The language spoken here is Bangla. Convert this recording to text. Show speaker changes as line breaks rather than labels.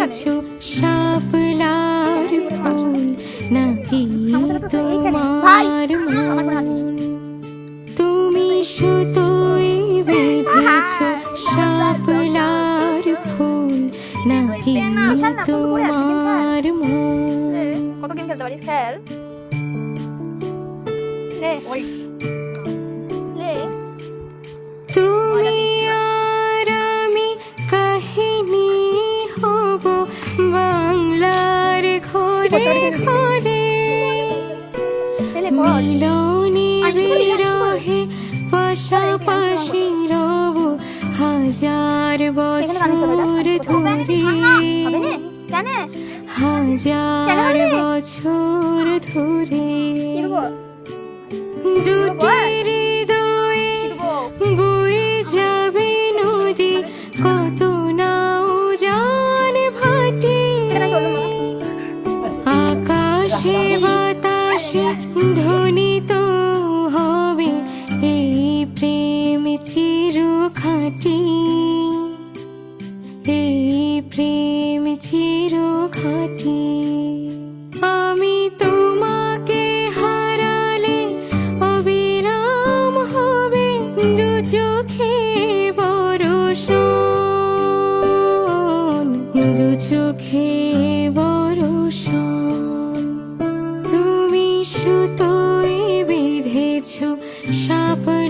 বেঁধেছ শাপলার ফুল নাকি তোমার মন? তুমি সুতোয় বেঁধেছ শাপলার ফুল নাকি তোমার মন?
কত গেম খেলতে পারিস? খেল।
ঘরে ঘরে
লে পড়।
মিলনে বিরহে পাশাপাশি রব হাজার বছর ধরে হাজার বছর ধরে বাতাসে ধ্বনিত হবে এই প্রেম এই প্রেম আমি তোমাকে হারালে হবে চোখে চোখে sharper